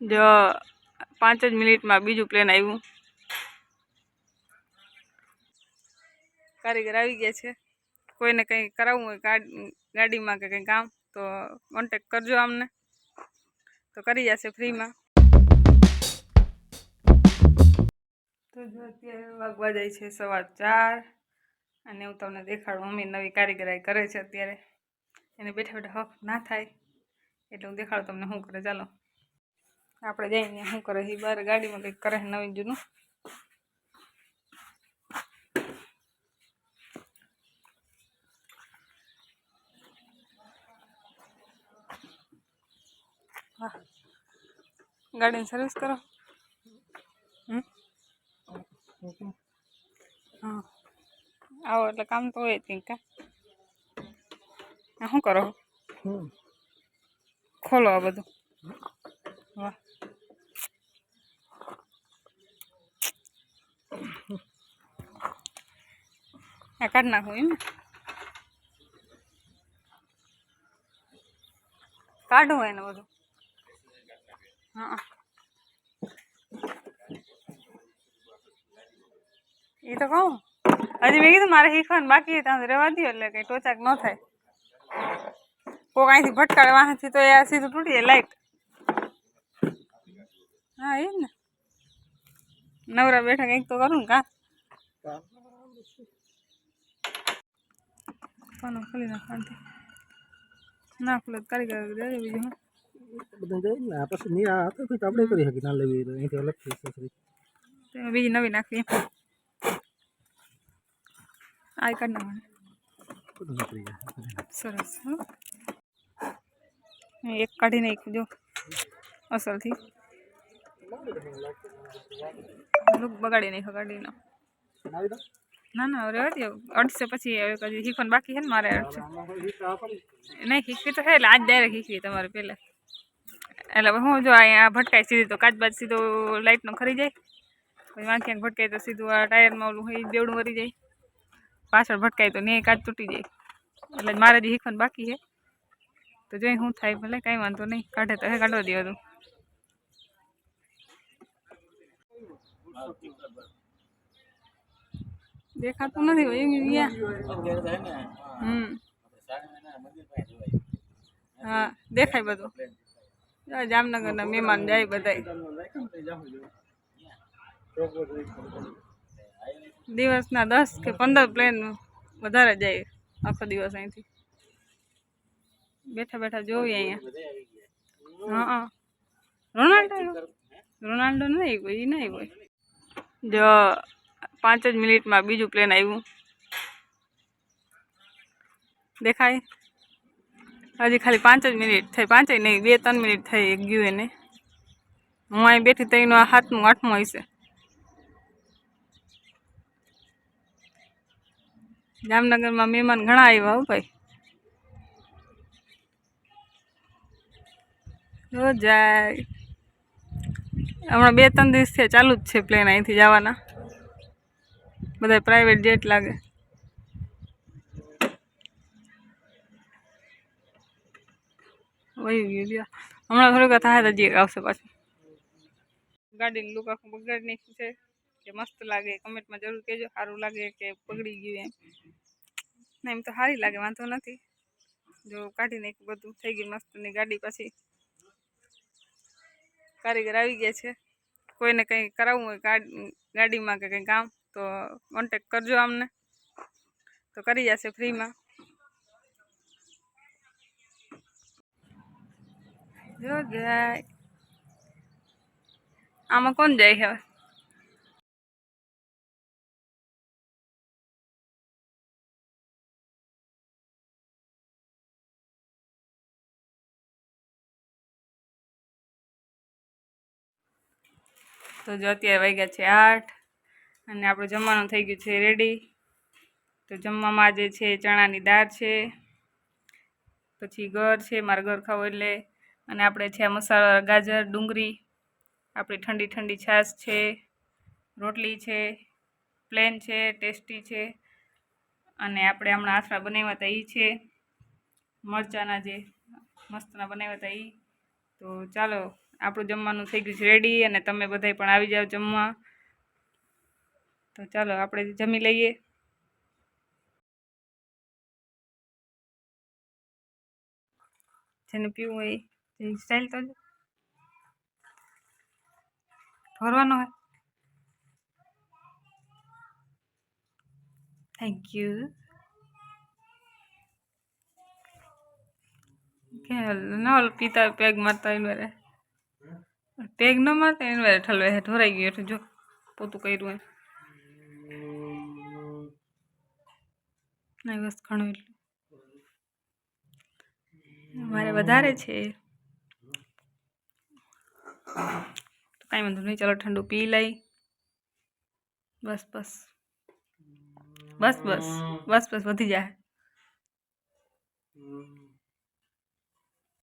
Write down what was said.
જો પાંચ જ મિનિટમાં બીજું પ્લેન આવ્યું. કારીગર આવી ગયા છે. કોઈને કંઈ કરાવવું હોય ગાડીમાં કે કંઈ કામ, તો કોન્ટેક કરજો અમને. તો કરી જશે ફ્રીમાં. તો જો અત્યારે વાગવા જાય છે સવાર ચાર, અને હું તમને દેખાડું, મમ્મી નવી કારીગરાઈ કરે છે અત્યારે. એને બેઠા બેઠા હક ના થાય. એટલે હું દેખાડું તમને શું કરે. ચાલો. આપણે જઈને શું કરે એ બહાર ગાડીમાં કંઈક કરે નવીન જૂનું? હા ગાડીની સર્વિસ કરો? હા. આવો એટલે કામ તો હોય જ કંઈક કા શું કરો? ખોલો આ બધું. આ કાઢી નાખું એમ ને કાઢવું એને બધું? હા એ તો કહું, હજી મેં કીધું મારે શીખવાનું બાકી છે, ત્યાં રહેવા દો એટલે કંઈ ટોચાક ન થાય. કોક અહીંથી ભટકાડે વાંથી તો એ આ સીધું તૂટી જાય લાઈટ હા એ જ ને. નવરા બેઠા કંઈક તો કરું ને કા? પાનો ખોલી નાખવાથી ના ખુલે તો કારીગર દેજો બીજું હું બધા જાય ને આ પછી નહીં આ હતો તો આપણે કરી શકીએ ના લેવી હોય તો અહીંથી અલગથી accessory. તેમાં બીજી નવી નાખવી આ કાઢ નાખવાની બધું નીકળી જાય સરસ હો અહીં એક કાઢી નાખ્યું જો અસલથી લુક બગાડી નાખ્યો કાઢીનો આવી દો ના ના હવે રહેવા દો અડશે પછી હવે કદી શીખવાનું બાકી છે ને મારે અડશે આમાં કોઈ રીત આપો ને. નહીં શીખવી તો છે એટલે આજ ડાયરેક્ટ શીખવી તમારે પહેલાં. એટલે હવે હું જો અહીંયા ભટકાય સીધી તો કાચ બાજ સીધો લાઇટનો ખરી જાય. પછી વાંક ક્યાંક ભટકાય તો સીધું આ ટાયરમાં ઓલું હોય ઈ બેવડું વરી જાય. પાછળ ભટકાય તો ને કાચ તૂટી જાય. એટલે મારે જે શીખવાનું બાકી છે. તો જોઈ શું થાય ભલે કાંઈ વાંધો નહીં. કાઢે તો હે કાઢવા દે બધું દેખાતું નથી હોય અહીંયા. હમ. હા દેખાય બધું. જામનગરના મહેમાન જાય બધાય. દિવસના દસ કે પંદર પ્લેન વધારે જાય આખો દિવસ અહીંથી. બેઠા બેઠા જોઈએ અહીંયા. હા રોનાલ્ડો? રોનાલ્ડો નહીં કોઈ નહીં હોય. જો પાંચ જ મિનિટમાં બીજું પ્લેન આવ્યું. દેખાય? હજી ખાલી પાંચ જ મિનિટ થઈ, પાંચે નહીં, બે ત્રણ મિનિટ થઈ ગયું એને. હું અહીં બેઠી તો આ હાથનું આઠમું હશે. જામનગરમાં મહેમાન ઘણા આવ્યા હો ભાઈ. જાય. હમણાં બે ત્રણ દિવસથી ચાલુ જ છે પ્લેન અહીંથી જવાના. બધા પ્રાઇવેટ જેટ લાગે. વહી ગયું ગયા હમણાં થોડુંક થાય તો એક આવશે પાછું. ગાડીનું લુક આખું બગાડી છે. કે મસ્ત લાગે. કમેન્ટમાં જરૂર કહેજો. સારું લાગે કે બગડી ગયું એમ. ના, એમ તો સારી લાગે, વાંધો નથી. જો કાઢી નાખ્યું બધું થઈ ગયું મસ્તની ગાડી પછી. કારીગર આવી ગયા છે. કોઈને કંઈ કરાવવું હોય ગાડીમાં કે કંઈ કામ. તો કોન્ટેક કરજો અમને. તો કરી જશે ફ્રીમાં. જો જાય. આમાં કોણ જાય હવે? તો જો અત્યારે વાગ્યા છે આઠ. અને આપણું જમવાનું થઈ ગયું છે રેડી તો જમવામાં આજે છે ચણાની દાળ છે, પછી ગર છે, મારે ઘર ખાવો એટલે, અને આપણે છે મસાલા, ગાજર, ડુંગળી, આપણી ઠંડી ઠંડી છાશ છે, રોટલી છે પ્લેન છે ટેસ્ટી છે, અને આપણે હમણાં આસરા બનાવ્યા હતા એ છે, મરચાંના જે મસ્તના બનાવ્યા હતા એ તો ચાલો, આપણું જમવાનું થઈ ગયું છે રેડી અને તમે બધાય પણ આવી જાઓ જમવા. તો ચાલો આપણે જમી લઈએ. જેને પીવું હોય એ સ્ટાઇલ તો ફરવાનો હોય. થેન્ક યુ કે ના ઓલો પીતા હોય પેગ મારતા હોય વારે. પેગ ન મારતા એને વારે ઠલવે હે ઢોરાઈ ગયું એટલે જો પોતું કર્યું હોય. બસ ઘણું એટલું. મારે વધારે છે. કાંઈ વાંધો નહીં, ચાલો ઠંડુ પી લઈ. બસ બસ. બસ બસ. બસ બસ, વધી જાય.